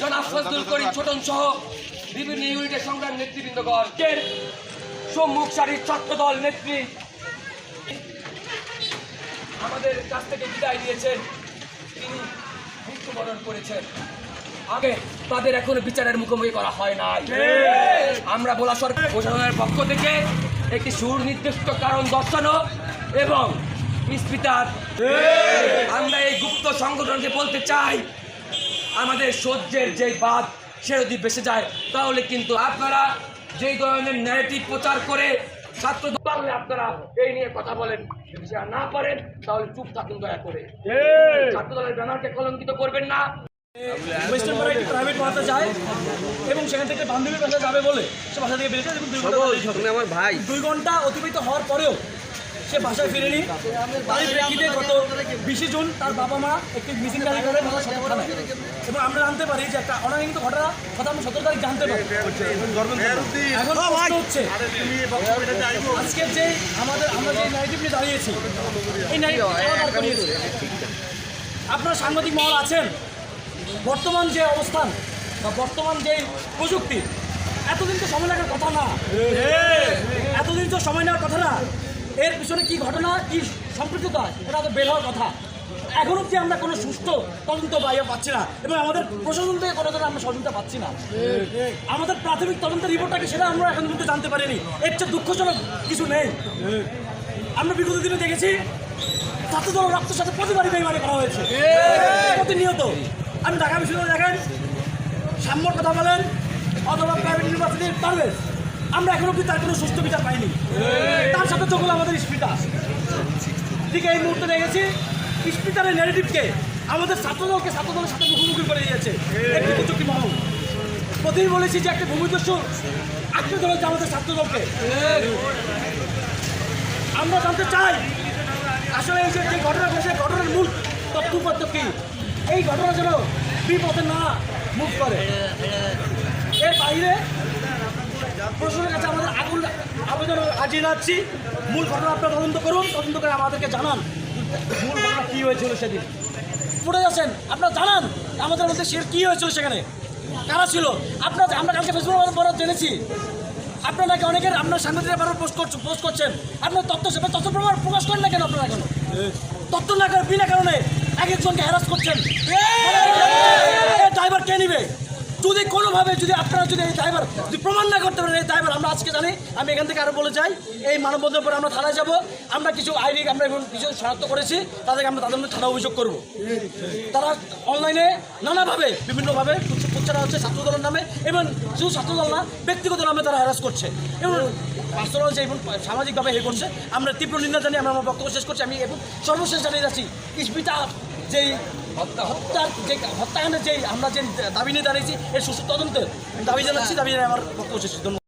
জনাব ফজলুল করিম ছোটন সহ বিভিন্ন ইউনিটের সংগ্রাম নেতৃবৃন্দগণ সম্মুখ সারির ছাত্রদল নেত্রী। আমাদের কাছ থেকে বিদায় দিয়েছেন তিনি মৃত্যুবরণ করেছেন। আগে তাদের এখনও বিচারের মুখোমুখি করা হয় নাই। আমরা বলা সরকার প্রশাসনের পক্ষ থেকে একটি সুনির্দিষ্ট কারণ দর্শানো এবং ইস্পিতার আমরা এই গুপ্ত সংগঠনকে বলতে চাই আমাদের সহ্যের যে বাদ সে যদি বেসে যায় তাহলে কিন্তু আপনারা যেই ধরনের ন্যারেটিভ প্রচার করে ছাত্র পারলে আপনারা এই নিয়ে কথা বলেন। যদি সেটা না পারেন তাহলে চুপ থাকুন দয়া করে। ছাত্র দলের ব্যানারকে কলঙ্কিত করবেন না। ওয়েস্টার্ন পাড়া একটি প্রাইভেট পড়াতে যায় এবং সেখান থেকে বান্ধবীর বাসা যাবে বলে সে বাসা থেকে বেরিয়েছে এবং দুই ঘণ্টা আমার ভাই। দুই ঘণ্টা অতিবাহিত হওয়ার পরেও সে বাসায় ফিরেনি। তারই প্রেক্ষিতে গত বিশে জুন তার বাবা মা একটি মিসিং গাড়ি করে মাথা থানায় এবং আমরা জানতে পারি যে একটা অনাকাঙ্ক্ষিত ঘটনা কথা আমরা সতেরো তারিখ জানতে পারি। এখন হচ্ছে, আজকে যে আমাদের আমরা যে ন্যারেটিভ নিয়ে দাঁড়িয়েছি, এই ন্যারেটিভ আপনার সাংবাদিক মহল আছেন। বর্তমান যে অবস্থান বা বর্তমান যে প্রযুক্তি, এতদিন তো সময় লাগার কথা না। এতদিন তো সময় নেওয়ার কথা না। এর পিছনে কি ঘটনা, কি সম্পৃক্ততা, এটা তো বের হওয়ার কথা। এখন অব্দি আমরা কোনো সুস্থ তদন্ত পাইয়া পাচ্ছি না। এবং আমাদের প্রশাসন থেকে কোনো আমরা সহযোগিতা পাচ্ছি না। আমাদের প্রাথমিক তদন্তের রিপোর্টটা কি সেটা আমরা এখন পর্যন্ত জানতে পারিনি। এর চেয়ে দুঃখজনক কিছু নেই। আমরা বিগত দিনে দেখেছি ছাত্রদল রক্তের সাথে প্রতিবারই বেইমানি করা হয়েছে। প্রতিনিয়ত। আমি ঢাকা বিশ্ববিদ্যালয় দেখেন, সাম্যর কথা বলেন, অথবা প্রাইভেট ইউনিভার্সিটির পারভেজ আমরা এখন অব্দি তার কোনো সুস্থ বিচার পাইনি। হলো আমাদের স্পিতা ঠিক এই মুহূর্তে দেখেছি স্পিতারের নেগেটিভকে আমাদের ছাত্রদলকে ছাত্রদলের সাথে মুখোমুখি করে দিয়েছে। একটি মহল। প্রতিদিন বলেছি যে একটা ভূমিদস্যু আঁকড়ে ধরেছে আমাদের ছাত্রদলকে। আমরা জানতে চাই, আসলে এই যে ঘটনা ঘটেছে, ঘটনার মূল তথ্যপত্র কি? এই ঘটনা যেন বিপদে না মুখ করে এর বাইরে প্রশাসনের কাছে আমাদের আগুন আবেদন আজই যাচ্ছি মূল ঘটনা আপনারা তদন্ত করুন তদন্ত করে আমাদেরকে জানান মূল ঘটনা কী হয়েছিল সেদিন পড়ে যাচ্ছেন আপনারা জানান আমাদের মধ্যে সে কী হয়েছিল সেখানে কারা ছিল আপনার আমরা কালকে ফেসবুক পরে জেনেছি আপনারা নাকি অনেকের আপনার সাংবাদিকরা বারবার পোস্ট করছেন পোস্ট করছেন আপনার তথ্য সেবা তথ্য প্রমাণ প্রকাশ করেন না কেন আপনারা এখন তথ্য না করে বিনা কারণে এক একজনকে হ্যারাস করছেন ড্রাইভার কে নিবে যদি কোনোভাবে যদি আপনারা যদি এই ড্রাইভার যদি প্রমাণ না করতে পারেন এই ড্রাইভার আমরা আজকে জানি, আমি এখান থেকে আরও বলে যাই, এই মানববন্ধন পরে আমরা থানায় যাব, আমরা কিছু আইডি, আমরা এখন কিছু শনাক্ত করেছি, তাদেরকে আমরা তাদের মধ্যে থানা অভিযোগ করব। তারা অনলাইনে নানাভাবে, বিভিন্নভাবে প্রচার হচ্ছে ছাত্রদলের নামে, এবং শুধু ছাত্রদল না, ব্যক্তিগত নামে তারা হ্যারাস করছে। এবং পার্সোনাল যে এবং সামাজিকভাবে হে করছে। আমরা তীব্র নিন্দা জানিয়ে আমরা আমার বক্তব্য শেষ করছি। আমি এবং সর্বশেষ জানিয়ে যাচ্ছি ইস্পিতা যেই হত্যা, হত্যার যে হত্যাকাণ্ডের যেই আমরা যে দাবি নিয়ে দাঁড়িয়েছি, এর সুস্থ তদন্তের দাবি জানাচ্ছি, দাবি জানিয়ে আমার বক্তব্য শেষ